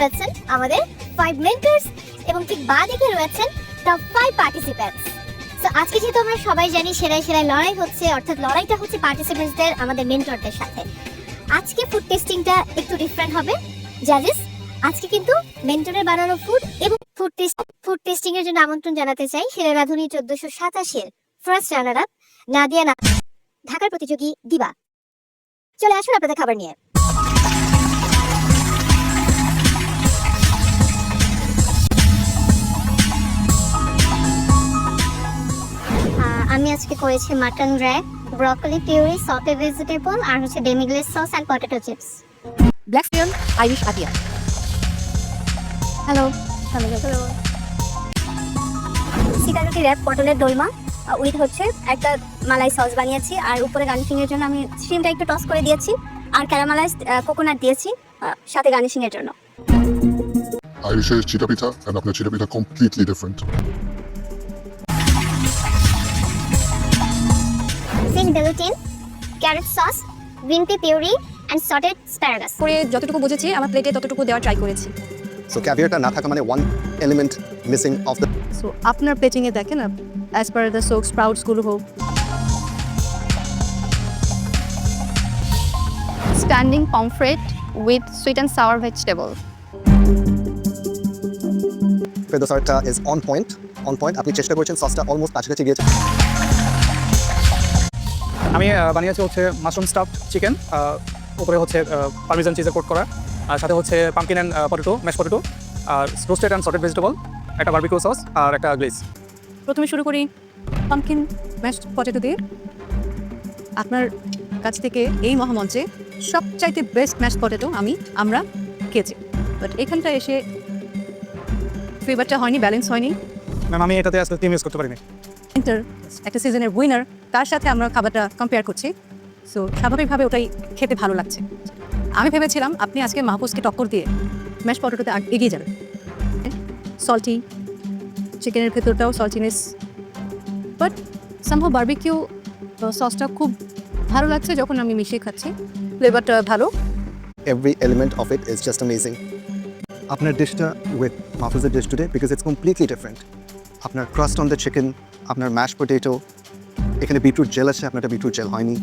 রয়েছেন আমাদের five mentors এবং ঠিক বা দিকে রয়েছেন টপ ফাইভ পার্টিসিপেন্টস তো আজকে যেহেতু আমরা সবাই জানি সেরাই সেরাই লড়াই হচ্ছে, অর্থাৎ লড়াইটা হচ্ছে পার্টিসিপেন্টসদের আমাদের মেন্টরদের সাথে। আজকে ফুড টেস্টিংটা একটু ডিফারেন্ট হবে। জাজেস আজকে কিন্তু মেন্টরের বানানো ফুড এবং ফুড টেস্ট ফুড টেস্টিং এর জন্য আমন্ত্রণ জানাতে চাই সেরা রাধুনী চোদ্দশো সাতাশের ফার্স্ট রানার আপ নাদিয়া না ঢাকার প্রতিযোগী দিবা। চলে আসুন আপনাদের খাবার নিয়ে। আমি আজকে করেছি mutton rack broccoli puree saute vegetable আর হচ্ছে demiglace sauce and potato chips. Black স্পিয়ন আইরিশ আদিয়া। হ্যালো। হ্যালো। সিকারুটি র্যাপ পটলের দোলমা উইথ হচ্ছে একটা মালাই সস বানিয়েছি আর উপরে গার্নিশিং এর জন্য আমি স্টিমটা একটু টস করে দিয়েছি আর ক্যারামালাইজ কোকোনাট দিয়েছি সাথে গার্নিশিং এর জন্য। আইরিশের চিটা পিঠা and আপনার চিটা পিঠা completely different. Fish বেলুটিন carrot sauce green pea puree and sauteed asparagus করে যতটুকু বুঝেছি আমার প্লেটে ততটুকু দেওয়ার ট্রাই করেছি। সো ক্যাভিয়ারটা না থাকা মানে one element missing of the so আপনার প্লেটিংয়ে দেখেন অ্যাজ পার দ্য সোক স্প্রাউটসগুলো হোক। Standing pomfret with sweet and sour vegetable. ফেদোসারটা is on point on point আপনি চেষ্টা করেছেন সসটা অলমোস্ট কাছাকাছি গিয়েছে আমি বানিয়েছি হচ্ছে মাশরুম স্টাফ চিকেন উপরে হচ্ছে পারমিজান চিজে কোট করা, আর সাথে হচ্ছে pumpkin and potato mash potato R roasted and sauteed vegetable একটা বার্বিকিউ সস আর একটা গ্লেজ প্রথমে শুরু করি পাম্পকিন ম্যাশড পটেটো দিয়ে। আপনার কাছ থেকে এই মহামঞ্চে সবচাইতে বেস্ট ম্যাশ পটেটো আমি, আমরা খেয়েছি। বাট এখানটা এসে ফ্লেভারটা হয়নি ব্যালেন্স হয়নি। ম্যাম আমি এটাতে আজকে ক্রিম ইউজ করতে পারিনি। উইন্টার একটা সিজনের উইনার তার সাথে আমরা খাবারটা কম্পেয়ার করছি। সো স্বাভাবিকভাবে ওটাই খেতে ভালো লাগছে। আমি ভেবেছিলাম আপনি আজকে মাহফুজকে টক্কর দিয়ে ম্যাশ পটেটোতে আগ- এগিয়ে যাবেন। সল্টি চিকেনের ভেতরটাও সল্টিনেস বাট সম্ভব বার্বিকিউ সসটা খুব ভালো লাগছে যখন আমি মিশিয়ে খাচ্ছি। ফ্লেভারটা ভালো। Every element of it is just amazing আপনার ডিশটা with মাফুজের dish today because it's completely different আপনার ক্রাস্ট অন দ্য চিকেন আপনার ম্যাশ পটেটো এখানে বিটরুট জেল আছে, আপনারটা বিটরুট জেল হয়নি।